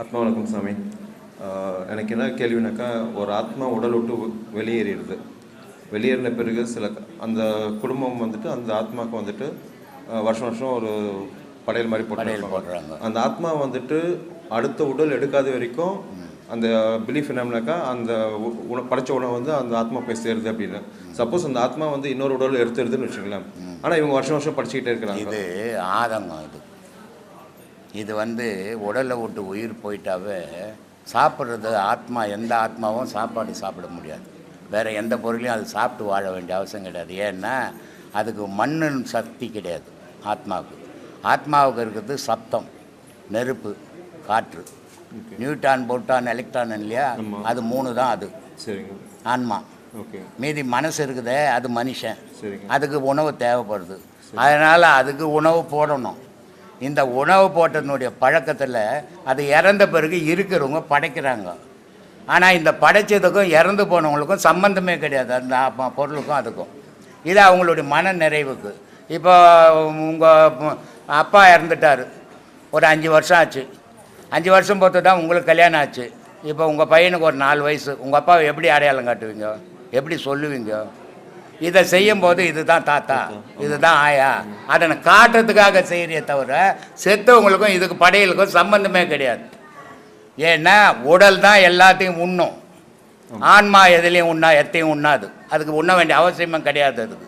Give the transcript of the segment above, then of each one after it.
ஆத்மா வணக்கம் சாமி. எனக்கு என்ன கேள்வினாக்கா ஒரு ஆத்மா உடல் விட்டு வெளியேறிடுது. வெளியேறின பிறகு சில அந்த குடும்பம் வந்துட்டு அந்த ஆத்மாவுக்கு வந்துட்டு வருஷம் வருஷம் ஒரு படையல் மாதிரி போட்டு போடுறாங்க. அந்த ஆத்மா வந்துட்டு அடுத்த உடல் எடுக்காத வரைக்கும் அந்த பிலீஃப் என்னம்னாக்கா அந்த உண படைச்ச உணவு வந்து அந்த ஆத்மா போய் சேருது அப்படின்னு. சப்போஸ் அந்த ஆத்மா வந்து இன்னொரு உடல் எடுத்துருதுன்னு வச்சுங்களேன் ஆனால் இவங்க வருஷம் வருஷம் படிச்சுக்கிட்டே இருக்கிறாங்க. இது ஆதங்கம் இது. இது வந்து உடலை விட்டு உயிர் போயிட்டாவே சாப்பிட்றது ஆத்மா எந்த ஆத்மாவும் சாப்பாடு சாப்பிட முடியாது. வேறு எந்த பொருளையும் அது சாப்பிட்டு வாழ வேண்டிய அவசியம் கிடையாது. ஏன்னா அதுக்கு மண்ணின் சக்தி கிடையாது ஆத்மாவுக்கு. ஆத்மாவுக்கு இருக்கிறது சப்தம் நெருப்பு காற்று. நியூட்டான் புரோட்டான் எலக்ட்ரான் இல்லையா? அது மூணு தான் அது. ஆன்மா. மீதி மனசு இருக்குதே அது மனுஷன். அதுக்கு உணவு தேவைப்படுது. அதனால் அதுக்கு உணவு போடணும். இந்த உணவு போட்டதனுடைய பழக்கத்தில் அது இறந்த பிறகு இருக்கிறவங்க படைக்கிறாங்க. ஆனால் இந்த படைச்சதுக்கும் இறந்து போனவங்களுக்கும் சம்மந்தமே கிடையாது. அந்த பொருளுக்கும் அதுக்கும். இது அவங்களுடைய மன நிறைவுக்கு இப்போ உங்கள் அப்பா இறந்துட்டார். ஒரு அஞ்சு வருஷம் ஆச்சு. அஞ்சு வருஷம் பொறுத்து தான் உங்களுக்கு கல்யாணம் ஆச்சு. இப்போ உங்கள் பையனுக்கு ஒரு நாலு வயசு. உங்கள் அப்பாவை எப்படி அடையாளம் காட்டுவீங்க? எப்படி சொல்லுவீங்க? இதை செய்யும்போது இதுதான் தாத்தா இதுதான் ஆயா. அதை காட்டுறதுக்காக செய்கிறியே தவிர செத்தவங்களுக்கும் இதுக்கு படையலுக்கும் சம்பந்தமே கிடையாது. ஏன்னா உடல் தான் எல்லாத்தையும் உண்ணும். ஆன்மா எதுலேயும் உண்ணா எத்தையும் உண்ணாது. அதுக்கு உண்ண வேண்டிய அவசியமும் கிடையாது அதுக்கு.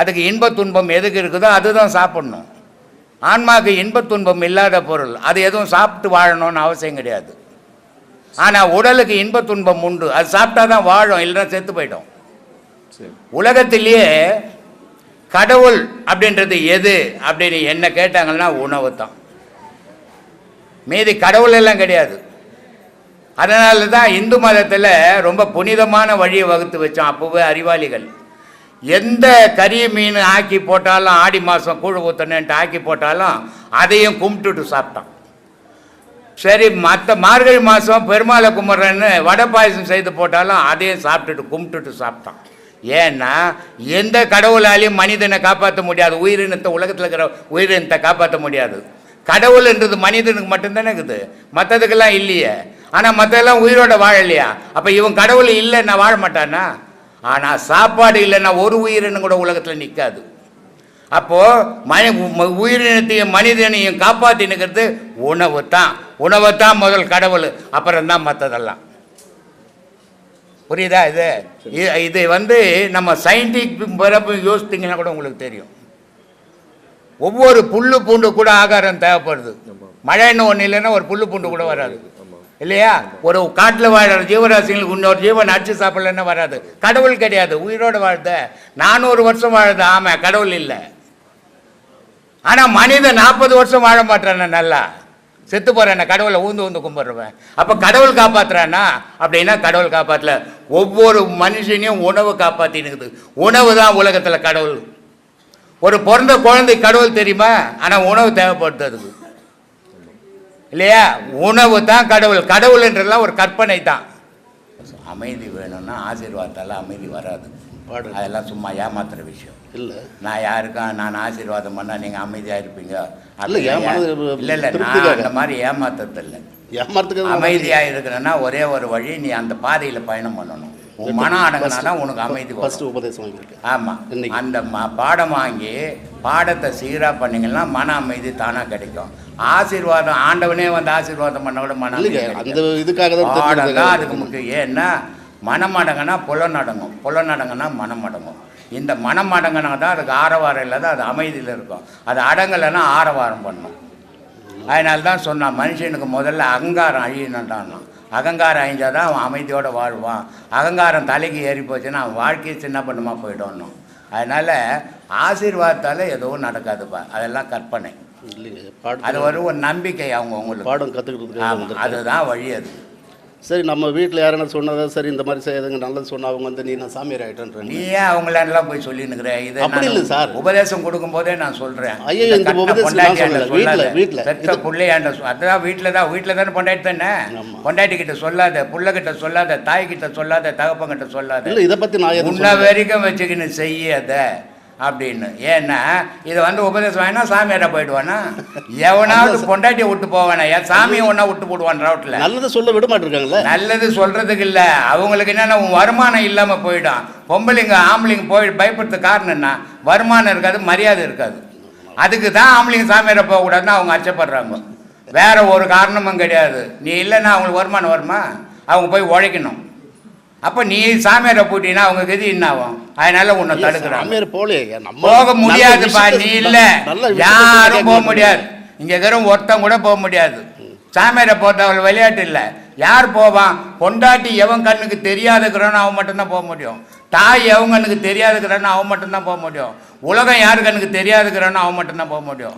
அதுக்கு இன்ப துன்பம் எதுக்கு இருக்குதோ அதுதான் சாப்பிடணும். ஆன்மாவுக்கு இன்ப துன்பம் இல்லாத பொருள் அது எதுவும் சாப்பிட்டு வாழணும்னு அவசியம் கிடையாது. ஆனால் உடலுக்கு இன்ப துன்பம் உண்டு. அது சாப்பிட்டா தான் வாழும் இல்லைன்னா செத்து போயிடும். சரி உலகத்திலேயே கடவுள் அப்படின்றது எது அப்படின்னு என்ன கேட்டாங்கன்னா உணவு தான் மீதி கடவுள் எல்லாம் கிடையாது. அதனால தான் இந்து மதத்தில் ரொம்ப புனிதமான வழியை வகுத்து வச்சோம் அப்போவே அறிவாளிகள். எந்த கறி மீன் ஆக்கி போட்டாலும் ஆடி மாதம் கூழு ஊத்தணுன்ட்டு ஆக்கி போட்டாலும் அதையும் கும்பிட்டுட்டு சாப்பிட்டான். சரி மற்ற மார்கழி மாதம் பெருமாளை கும்பிட்றேன்னு வடை பாயசம் செய்து போட்டாலும் அதையும் சாப்பிட்டுட்டு கும்பிட்டுட்டு சாப்பிட்டான். ஏன்னா எந்த கடவுளாலையும் மனிதனை காப்பாற்ற முடியாது. உயிரினத்தை உலகத்தில் இருக்கிற உயிரினத்தை காப்பாற்ற முடியாது. கடவுள்ன்றது மனிதனுக்கு மட்டும்தானே இருக்குது. மற்றதுக்கெல்லாம் இல்லையே. ஆனால் மற்றெல்லாம் உயிரோட வாழலையா? அப்போ இவன் கடவுள் இல்லைன்னா வாழ மாட்டானா? ஆனால் சாப்பாடு இல்லைன்னா ஒரு உயிரினம் கூட உலகத்தில் நிற்காது அப்போது மனி ம- உயிரினத்தையும் மனிதனையும் காப்பாற்றி நிற்கிறது உணவு தான் உணவு தான் முதல் கடவுள். அப்புறம் தான் மற்றதெல்லாம் புரியுதா இது? இது வந்து நம்ம சயின்டிஃபிக் பிறப்பு யோசித்தீங்கன்னா கூட உங்களுக்கு தெரியும். ஒவ்வொரு புல்லு பூண்டு கூட ஆகாரம் தேவைப்படுது. மழைன்னு ஒன்று இல்லைன்னா ஒரு புல்லு பூண்டு கூட வராது. இல்லையா? ஒரு காட்டில் வாழ்கிற ஜீவராசிங்களுக்கு இன்னொரு ஜீவன் அடிச்சு சாப்பிடலன்னா வராது. கடவுள் கிடையாது. உயிரோடு வாழ்த்த நானூறு வருஷம் வாழுது ஆமாம் கடவுள் இல்லை. ஆனால் மனிதன் நாற்பது வருஷம் வாழ மாட்டான நல்லா. செத்து போறான கடவுளை ஊந்து ஊந்து கும்பிடுறவன். அப்போ கடவுள் காப்பாத்துறானா அப்படின்னா கடவுள் காப்பாற்றல ஒவ்வொரு மனுஷனையும் உணவு காப்பாற்றினுக்குது உணவு தான் உலகத்தில் கடவுள். ஒரு பிறந்த குழந்தை கடவுள் தெரியுமா? ஆனால் உணவு தேவைப்படுது அதுக்கு இல்லையா? உணவு தான் கடவுள். கடவுள்ன்றதெல்லாம் ஒரு கற்பனை தான். அமைதி வேணும்னா ஆசீர்வாதத்தால் அமைதி வராது. அதெல்லாம் சும்மா ஏமாத்துற விஷயம். இல்லை. நான் யாருக்கும் நான் ஆசீர்வாதம் பண்ணா நீங்க அமைதியா இருப்பீங்க? இல்ல, இல்ல இல்ல நான். அந்த மாதிரி ஏமாத்துறது இல்லை ஏமாத்துக்கிறது அமைதியா இருக்கணும்னா ஒரே ஒரு வழி நீ அந்த பாதையில பயணம் பண்ணணும். உன் மனம் அடங்கினா உனக்கு அமைதி ஃபர்ஸ்ட் வரும் உபதேசம் வாங்கியிருக்கேன் ஆமா. இன்னைக்கு. அந்த ம- பாடம் வாங்கி பாடத்தை சீரா பண்ணீங்கன்னா மன அமைதி தானா கிடைக்கும். ஆசீர்வாதம் ஆண்டவனே வந்து ஆசீர்வாதம் பண்ண கூட மன அந்த. இதுக்காக தான் பாடம் தான் தெரிஞ்சுக்கிறதுக்காக அதுக்கு முக்கியம். ஏன்னா மனம் அடங்கினா புலன் அடங்கும் புலன் அடங்கினா மனம் அடங்கும் இந்த மனம் அடங்கினா தான் அதுக்கு ஆரவாரம் இல்லாத அது அமைதியில் இருக்கும். அது அடங்கலைன்னா ஆரவாரம் பண்ணும். அதனால தான் சொன்னான் மனுஷனுக்கு முதல்ல அகங்காரம் அழியணுன்றான் அகங்காரம் அழிஞ்சால் தான் அவன் அமைதியோடு வாழ்வான். அகங்காரம் தலைக்கு ஏறி போச்சுன்னா அவன் வாழ்க்கையை சின்ன பண்ணுமா போயிடணும் அதனால் ஆசீர்வாதத்தால் எதுவும் நடக்காதுப்பா. அதெல்லாம் கற்பனை. அது ஒரு ஒரு நம்பிக்கை அவங்க உங்களுக்கு. பாடம் வந்திருக்கேன் அதுதான் வழி அது. சரி நம்ம வீட்டில் யாரும் சொன்னதா சரி இந்த மாதிரி செய்யாதுங்க நல்லது சொன்னா அவங்க வந்து நீ நான் சாமியார் ஆகிட்டேன்ற நீ ஏன் அவங்களெல்லாம் போய் சொல்லினுக்கிற இது அப்படி இல்லை சார். உபதேசம் கொடுக்கும் போதே நான் சொல்றேன் ஐயோ, இந்த உபதேசம். வீட்ல. பெத்த இது- பிள்ளையாண்ட அதான் வீட்டில் தான் வீட்டில் தானே பொண்டாட்டி தானே. பொண்டாட்டி கிட்ட சொல்லாத புள்ள கிட்ட சொல்லாத தாய் கிட்ட சொல்லாத தகப்பன் கிட்ட சொல்லாத இல்லை இதை பற்றி நான் உன்ன. வரைக்கும் வச்சுக்கின்னு செய்யாத அப்படின்னு. ஏன்னா இதை வந்து உபதேசம் வாங்கினா சாமியார போயிடுவானா? எவனாவது பொண்டாட்டியை விட்டு போவானா? என் சாமியை ஒன்றா விட்டு போடுவான் ரோட்டில் நல்லதை சொல்ல விட மாட்டிருக்காங்கல்ல? நல்லது சொல்றதுக்கு இல்ல. அவங்களுக்கு என்னன்னா வருமானம் இல்லாம போயிடும். பொம்பளைங்க ஆம்பளைங்க போய் பயப்படுறதுக்கு காரணம் என்ன? வருமானம் இருக்காது மரியாதை இருக்காது. அதுக்கு தான் ஆம்பளைங்க சாமியார போகக்கூடாதுன்னு அவங்க அச்சப்படுறாங்க. வேற ஒரு காரணமும் கிடையாது. நீ இல்லைன்னா அவங்களுக்கு வருமானம் வருமா? அவங்க போய் உழைக்கணும். அப்போ நீ சாமியாரை போட்டீங்கன்னா அவங்க கதி என்ன ஆகும் அதனால உன்னை தடுக்கிறாங்க. நம்ம போக முடியாதுப்பா நீ இல்ல. யாரும் போக. முடியாது. இங்க இருக்கிற ஒருத்தன் கூட போக முடியாது. சாமியாரை போட்டவள் விளையாட்டு இல்ல. யார் போவான்? பொண்டாட்டி எவன் கண்ணுக்கு தெரியாதுக்கிறானோ அவன் மட்டும்தான் போக முடியும். தாய் எவன் கண்ணுக்கு தெரியாதுக்கிறானோ அவன் மட்டும்தான் போக முடியும். உலகம் யார் கண்ணுக்கு தெரியாதுக்கிறானோ அவன் மட்டும்தான் போக முடியும்.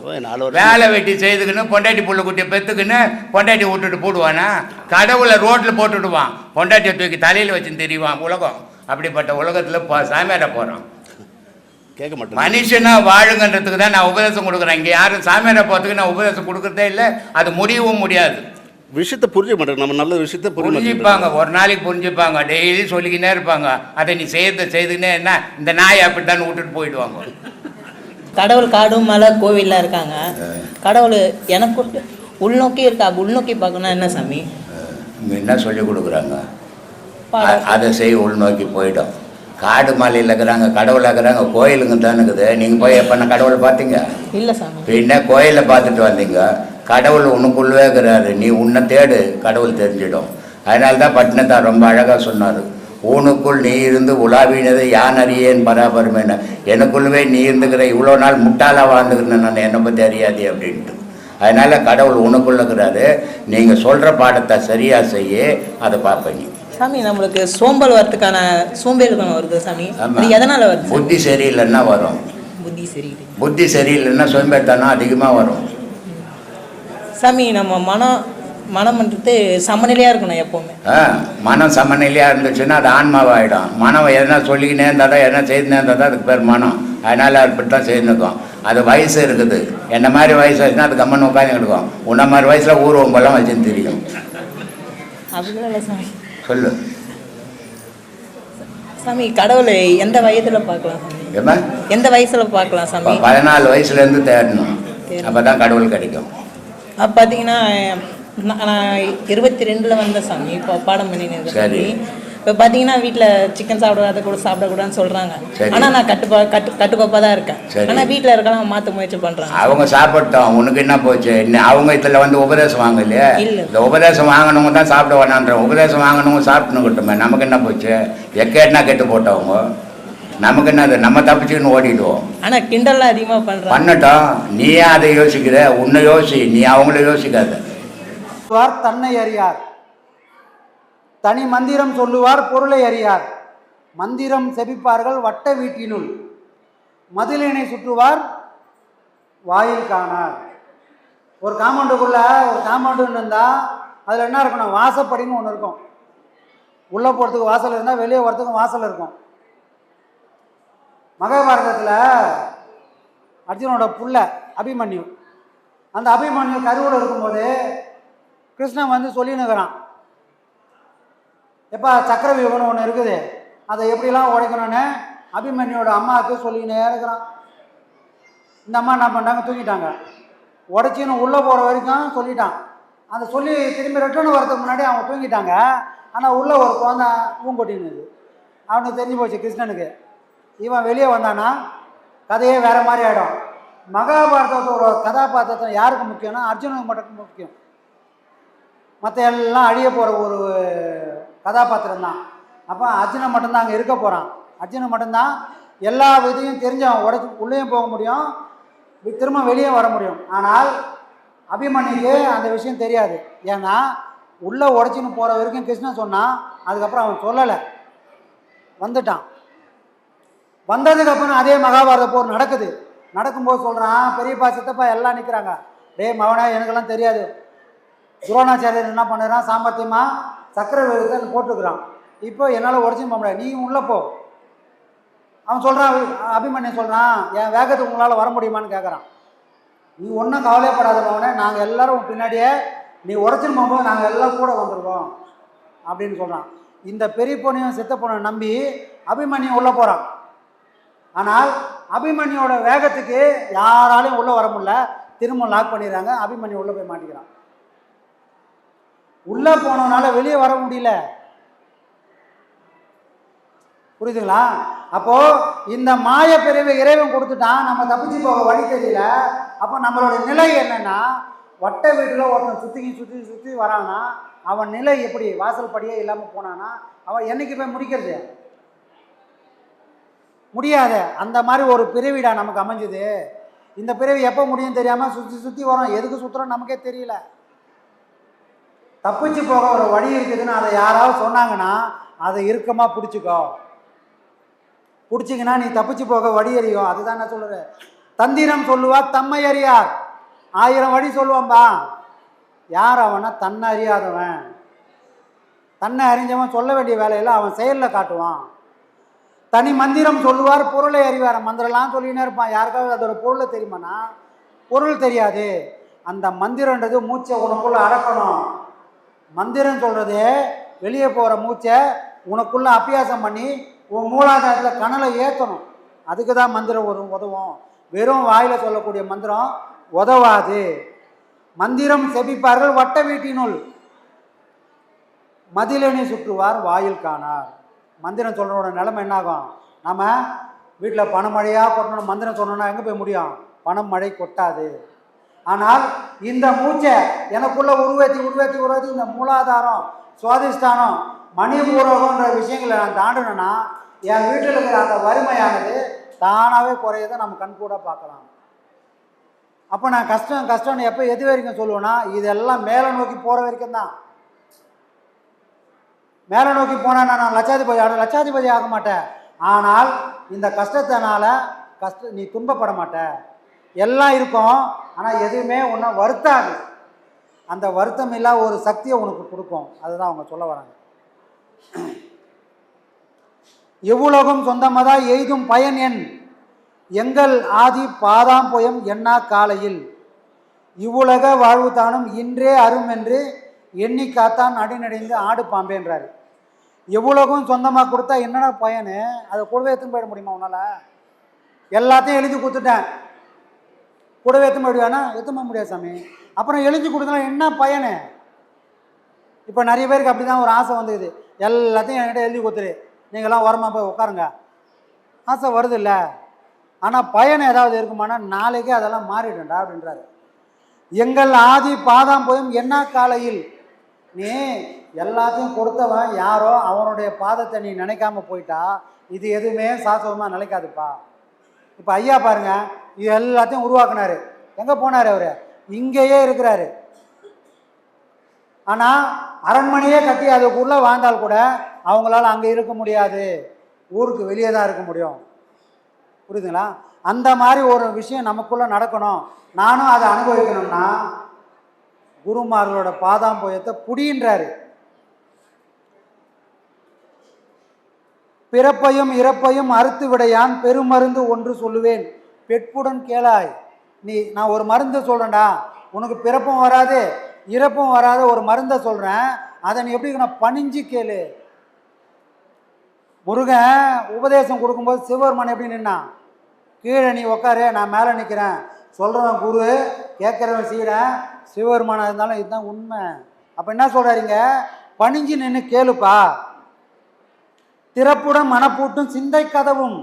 வேலை வெட்டி செய்துக்கின்னு பொண்டாட்டி புள்ள குட்டியை பெத்துக்கின்னு பொண்டாட்டி விட்டுட்டு போடுவானா? கடவுளை ரோட்டில் போட்டுடுவான். பொண்டாட்டியை தூக்கி தலையில் வச்சுன்னு தெரியுவான் உலகம். அப்படிப்பட்ட உலகத்தில் சாமியாரை போகிறான் கேட்க மாட்டேன். மனுஷனா வாழுங்கன்றதுக்கு தான் நான் உபதேசம் கொடுக்குறேன். இங்கே யாரும் சாமியாரை போகிறதுக்கு நான் உபதேசம் கொடுக்குறதே இல்லை. அது முடியவும் முடியாது. விஷயத்தை புரிஞ்சுக்க மாட்டேன் நம்ம நல்ல விஷயத்தை புரிஞ்சுப்பாங்க. ஒரு நாளைக்கு புரிஞ்சுப்பாங்க. டெய்லி சொல்லிக்கினே இருப்பாங்க. அதை நீ செய்யறத செய்துக்கினே என்ன? இந்த நாய் அப்படித்தான் விட்டுட்டு போயிடுவாங்க. கடவுள் காடு மலை கோவில்லாம் இருக்காங்க. கடவுள் எனக்கு உள்நோக்கி இருக்கா? உள்நோக்கி பார்க்கணும் என்ன சாமி? என்ன சொல்லி கொடுக்குறாங்க? அதை செய் உள்நோக்கி போயிடும். காடு மலையில் இருக்கிறாங்க கடவுள் இருக்கிறாங்க கோயிலுங்க தான் இருக்குது நீங்கள் போய் எப்போ கடவுளை பார்த்தீங்க? இல்லை சாமி. பின்ன கோயிலை பார்த்துட்டு வந்தீங்க. கடவுள் உனக்குள்ளவே இருக்கிறாரு. நீ உன்னை தேடு கடவுள் தெரிஞ்சிடும். அதனால தான் பட்டினத்தார் ரொம்ப அழகாக சொன்னார். ஊனுக்குள் நீ இருந்து உலாவினதை யான் அறியேன் பராபரமேன எனக்குள்ளவே நீ இருந்துக்கிற இவ்வளோ நாள் முட்டாளாக வாழ்ந்துக்கிறேன் நான் என்னை பற்றி அறியாதே அப்படின்ட்டு. அதனால கடவுள் உனக்குள்ள இருக்கிறாரு. நீங்கள் சொல்கிற பாடத்தை சரியாக செய்ய அதை பார்ப்பீங்க சாமி நம்மளுக்கு சோம்பல் வரதுக்கான சோம்பேறித்தனம் வருது சாமி. எதனால வருது? புத்தி சரியில்லைன்னா வரும். புத்தி சரியில்லை. புத்தி சரியில்லைன்னா சோம்பேறித்தனம் அதிகமாக வரும். சாமி நம்ம மனம் மனம்ன்றது சமநிலையா இருக்கணும் எப்பவுமே. மனம் சமநிலையாக இருந்துச்சுன்னா அது ஆன்மாவாயிடும். மனம் எதனா சொல்லிக்கினே இருந்தால் தான் எதனா செய்துனே இருந்தால் தான் அதுக்கு பேர் மனம். அதனால் அப்படி தான் செய்துக்கும் அது வயசு இருக்குது. என்ன மாதிரி வயசு ஆச்சுன்னா அது கம்மன் உட்காந்து எடுக்கும் உன்ன மாதிரி வயசில் ஊர்வம் போலாம் வச்சுன்னு தெரியும். சொல்லு. சாமி கடவுளை எந்த வயதுல பார்க்கலாம் எந்த வயசுல பார்க்கலாம் சாமி? பதினாலு வயசுலேருந்து தேடணும். அப்போ தான் கடவுள் கிடைக்கும். அப்போ பார்த்தீங்கன்னா நான் இருபத்தி ரெண்டில் வந்த சாமி. இப்போ பாடம் பண்ணினேன். சாமி. இப்போ பார்த்தீங்கன்னா வீட்டில் சிக்கன் சாப்பிடாத கூட சாப்பிடக்கூடாதுன்னு சொல்கிறாங்க. ஆனால் நான் கட்டுப்பா கட்டு கட்டுக்கோப்பாக தான் இருக்கேன். ஆனால் வீட்டில் இருக்கலாம் மாற்ற முயற்சி பண்ணுறாங்க அவங்க சாப்பிட்டோம். உனக்கு என்ன போச்சு? இன்னும் அவங்க இதில் வந்து உபதேசம் வாங்க இல்லையா இல்ல. இந்த உபதேசம் வாங்கினவங்க தான் சாப்பிட வேணான்ற உபதேசம் வாங்கினவங்க சாப்பிட்டுன்னு நமக்கு என்ன போச்சு? எக்கேட்னா கெட்டு போட்டவங்க. நமக்கு என்னது நம்ம தப்பிச்சுன்னு ஓடிடுவோம். ஆனால் கிண்டல்லாம் அதிகமாக பண்ணுறாங்க பண்ணட்டும் நீ அதை யோசிக்கிற உன்னை யோசி நீ அவங்கள யோசிக்காத. தன்னை அறியார். தனி மந்திரம் சொல்லுவார் பொருளை அறியார். மந்திரம் செபிப்பார்கள் வட்ட வீட்டினுள். மதிலினை சுற்றுவார் வாயில் காணார். ஒரு காம்பவுண்டுக்குள்ள ஒரு காம்பவுண்டுன்னு இருந்தால் அதில் என்ன இருக்கணும்? வாசப்படின்னு ஒன்று இருக்கும். உள்ளே போகிறதுக்கு வாசல் இருந்தால் வெளியே வரத்துக்கும் வாசல் இருக்கும். மகாபாரதத்தில் அர்ஜுனோட புள்ள அபிமன்யு. அந்த அபிமன்யு கருவோடு இருக்கும்போது கிருஷ்ணன் வந்து சொல்லினுக்கிறான். எப்பா சக்கரவியூகம்னு ஒன்று இருக்குது. அதை எப்படிலாம் உடைக்கணும்னு அபிமன்யோட அம்மாவுக்கு சொல்லிக்கினே இருக்கிறான். இந்த அம்மா என்ன பண்ணாங்க தூங்கிட்டாங்க உடச்சின்னு உள்ளே போகிற வரைக்கும் சொல்லிட்டான். அந்த சொல்லி திரும்பி ரிட்டர்ன் வரதுக்கு முன்னாடி அவங்க தூங்கிட்டாங்க. ஆனால் உள்ளே ஒரு குழந்தை ஊங்கொட்டினுது அவனுக்கு தெரிஞ்சு போச்சு கிருஷ்ணனுக்கு. இவன் வெளியே வந்தான்னா கதையே வேறு மாதிரி ஆகிடும் மகாபாரதத்தோட கதாபாத்திரத்தில் யாருக்கு முக்கியம்னா அர்ஜுனுக்கு மட்டும் முக்கியம். மற்ற எல்லாம் அழிய போகிற ஒரு கதாபாத்திரம் தான். அப்போ அர்ஜுனன் மட்டும்தான் அங்கே இருக்க போகிறான் அர்ஜுனன் மட்டும்தான் எல்லா விதையும் தெரிஞ்சவன் உடச்சி உள்ளேயும் போக முடியும் திரும்ப வெளியே வர முடியும். ஆனால் அபிமன்யுக்கு அந்த விஷயம் தெரியாது. ஏன்னா உள்ளே உடச்சின்னு போகிற வரைக்கும் கிருஷ்ணன் சொன்னான் அதுக்கப்புறம் அவன் சொல்லலை. வந்துட்டான். வந்ததுக்கப்புறம் அதே மகாபாரத போர் நடக்குது. நடக்கும்போது சொல்கிறான் பெரியப்பா சித்தப்பா எல்லாம் நிற்கிறாங்க டேய் மவனே எனக்கெல்லாம் தெரியாது. துரோணாச்சாரியர் என்ன பண்ணுறான்? சாமர்த்தியமாக சக்கரை விகிதத்தை போட்டுக்கிறான். இப்போ என்னால் உடச்சி போக முடியாது. நீ உள்ளே போ. அவன் சொல்கிறான் அபிமன்யன் சொல்கிறான் என் வேகத்துக்கு உங்களால் வர முடியுமான்னு கேட்குறான் நீ ஒன்றும் கவலைப்படாத மகனே நாங்கள் எல்லோரும் பின்னாடியே நீ உடச்சின்னு போகும்போது நாங்கள் எல்லாம் கூட வந்துடுவோம் அப்படின்னு சொல்கிறான் இந்த பெரிய பொண்ணையும் சித்த பொண்ணை நம்பி அபிமன்யன் உள்ளே போகிறான் ஆனால் அபிமன்யோட வேகத்துக்கு யாராலையும் உள்ளே வர முடியல. திரும்ப லாக் பண்ணிடுறாங்க. அபிமன்யு உள்ளே போய் மாட்டிக்கிறான். உள்ளே போனவனால வெளியே வர முடியல. புரியுதுங்களா? அப்போ இந்த மாய பிரிவை இறைவன் கொடுத்துட்டான். நம்ம தப்பிச்சு போக வழி தெரியல. அப்போ நம்மளோட நிலை என்னன்னா வட்ட வீட்டில் ஒருத்தன் சுற்றி சுற்றி சுற்றி வரானா அவன் நிலை எப்படி? வாசல் படியே இல்லாமல் போனானா அவன் என்னைக்கு போய் முடிக்கிறது? முடியாத. அந்த மாதிரி ஒரு பிறவிடா நமக்கு அமைஞ்சுது. இந்த பிறவி எப்போ முடியும் தெரியாமல் சுற்றி சுற்றி வரோம். எதுக்கு சுற்றுறோம் நமக்கே தெரியல. தப்பிச்சு போக ஒரு வழி இருக்குதுன்னு அதை யாராவது சொன்னாங்கன்னா அதை இறுக்கமாக பிடிச்சிக்கோ. பிடிச்சிங்கன்னா நீ தப்பிச்சு போக வழி அறியும் அதுதான் நான் சொல்லுறேன் தந்திரம் சொல்லுவா தம்மை அறியார் ஆயிரம் வழி சொல்லுவான்பா யார் அவனா? தன்னை அறியாதவன். தன்னை அறிஞ்சவன் சொல்ல வேண்டிய வேலையில் அவன் செயலில் காட்டுவான். தனி மந்திரம் சொல்லுவார் பொருளை அறிவார். மந்திரம்லாம் சொல்லினே இருப்பான். யாருக்காவது அதோட பொருளை தெரியுமானா பொருள் தெரியாது. அந்த மந்திரன்றது மூச்சை உனக்குள்ளே அடக்கணும். மந்திரம் சொல்கிறது வெளியே போகிற மூச்சை உனக்குள்ளே அபியாசம் பண்ணி உன் மூலாதாரத்தில் கனலை ஏற்றணும் அதுக்கு தான் மந்திரம் ஒரு உதவும். வெறும் வாயில் சொல்லக்கூடிய மந்திரம் உதவாது. மந்திரம் செபிப்பார்கள் வட்ட வீட்டினுள். மதிலனை சுற்றுவார் வாயில் காணார். மந்திரம் சொல்கிறோட நிலைமை என்னாகும்? நம்ம வீட்டில் பணமழையாக கொட்டணும் மந்திரம் சொன்னோன்னா எங்கே போய் முடியும்? பணம் மழை கொட்டாது. ஆனால் இந்த மூச்சை எனக்குள்ளே உருவாத்தி உருவாத்தி உருவாத்தி இந்த மூலாதாரம் சுவாதிஷ்டானம் மணிபூரகன்ற விஷயங்களை நான் தாண்டினேன்னா என் வீட்டில் இருக்கிற அந்த வறுமையானது தானாகவே குறையதை நம்ம கண் கூட பார்க்கலாம். அப்போ நான் கஷ்டம் கஷ்டம்னு எப்போ எது வரைக்கும் சொல்லுவேன்னா இதெல்லாம் மேலே நோக்கி போகிற வரைக்கும் தான். மேலே நோக்கி போனால் நான் லட்சாதிபதி ஆக லட்சாதிபதி ஆக மாட்டேன். ஆனால் இந்த கஷ்டத்தினால கஷ்ட நீ துன்பப்பட மாட்ட. எல்லாம் இருக்கும். ஆனால் எதுவுமே உன்னை வருத்தாது. அந்த வருத்தம் இல்லா ஒரு சக்தியை உனக்கு கொடுக்கும். அதுதான் அவங்க சொல்ல வராங்க. எவ்வுலகம் சொந்தமதா எய்தும் பயன் என். எங்கள் ஆதி பாதாம்பயம் எண்ணா காலையில். இவ்வுலக வாழ்வு தானும் இன்றே அரும் என்று எண்ணி காத்தான் நடுநடைந்து ஆடு பாம்பேன்றாரு. எவ்வளோக்கும் சொந்தமாக கொடுத்தா என்னடா பயனு? அதை கூடவே எடுத்துன்னு போயிட முடியுமா உன்னால்? எல்லாத்தையும் எழுதி கொடுத்துட்டேன். கூடவே எடுத்துன்னு போயிடுவானா? எடுத்துன்னு போக முடியாது சாமி. அப்புறம் எழுதி கொடுத்தனா என்ன பயனு? இப்போ நிறைய பேருக்கு அப்படி தான் ஒரு ஆசை வந்துக்குது. எல்லாத்தையும் என்கிட்ட எழுதி கொடுத்துரு. நீங்கள்லாம் ஓரமாக போய் உட்காருங்க. ஆசை வருது இல்லை ஆனால் பயன் ஏதாவது இருக்குமானா நாளைக்கே அதெல்லாம் மாறிடும்டா அப்படின்றாரு. எங்கள் ஆதி பாதாம் போயும் என்ன காலையில்? நீ எல்லாத்தையும் கொடுத்தவன் யாரோ அவனுடைய பாதத்தை நீ நினைக்காம போயிட்டா இது எதுவுமே சாஸ்வதமாக நினைக்காதுப்பா இப்போ ஐயா பாருங்க இது எல்லாத்தையும் உருவாக்குனாரு. எங்கே போனார் அவர்? இங்கேயே இருக்கிறாரு. ஆனால் அரண்மனையே கட்டி அதுக்குள்ளே வாழ்ந்தால் கூட அவங்களால அங்கே இருக்க முடியாது. ஊருக்கு வெளியே தான் இருக்க முடியும். புரியுதுங்களா? அந்த மாதிரி ஒரு விஷயம் நமக்குள்ளே நடக்கணும். நானும் அதை அனுபவிக்கணும்னா குருமார்களோட பாதாம்போயத்தை புடின்றாரு. பிறப்பையும் இறப்பையும் அறுத்து விடையான் பெருமருந்து ஒன்று சொல்லுவேன். பெட்புடன் கேளாய். நீ நான் ஒரு மருந்தை சொல்கிறேன்டா உனக்கு பிறப்பும் வராது. இறப்பும் வராத ஒரு மருந்தை சொல்கிறேன் அதை நீ எப்படி நான் பணிஞ்சு கேளு. முருகன் உபதேசம் கொடுக்கும்போது சிவபெருமான் எப்படி நின்னான் கீழே நீ உக்காரு நான் மேலே நிற்கிறேன் சொல்கிறவன் குரு கேட்குறவன் செய்கிறேன் சிவபெருமானாக இருந்தாலும் இதுதான் உண்மை. அப்போ என்ன சொல்கிறாருங்க பணிஞ்சு நின்று கேளுப்பா. திறப்புடன் மனப்பூட்டும் சிந்தை கதவும்.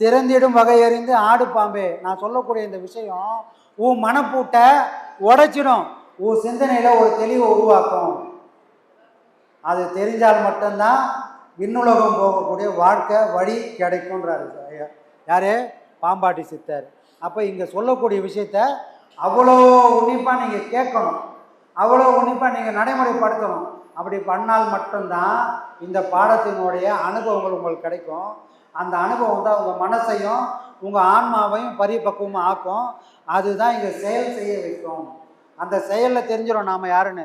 திறந்திடும் வகையறிந்து ஆடு பாம்பே. நான் சொல்லக்கூடிய இந்த விஷயம் உன் மனப்பூட்டை உடைச்சிடும். உன் சிந்தனையில் ஒரு தெளிவை உருவாக்கும். அது தெரிஞ்சால் மட்டும்தான் விண்ணுலகம் போகக்கூடிய வாழ்க்கை வழி கிடைக்கும்ன்றாரு ஐயா. யாரு? பாம்பாட்டி சித்தர். அப்போ இங்கே சொல்லக்கூடிய விஷயத்த அவ்வளோ உன்னிப்பாக நீங்கள் கேட்கணும். அவ்வளோ உன்னிப்பாக நீங்கள் நடைமுறைப்படுத்தணும். அப்படி பண்ணால் மட்டும்தான் இந்த பாடத்தினுடைய அனுபவங்கள் உங்களுக்கு கிடைக்கும். அந்த அனுபவம் தான் உங்கள் மனசையும் உங்கள் ஆன்மாவையும் பரிபக்குவமாக ஆக்கும். அதுதான் இங்கே செயல் செய்ய வைக்கும். அந்த செயலில் தெரிஞ்சிடும் நாம் யாருன்னு?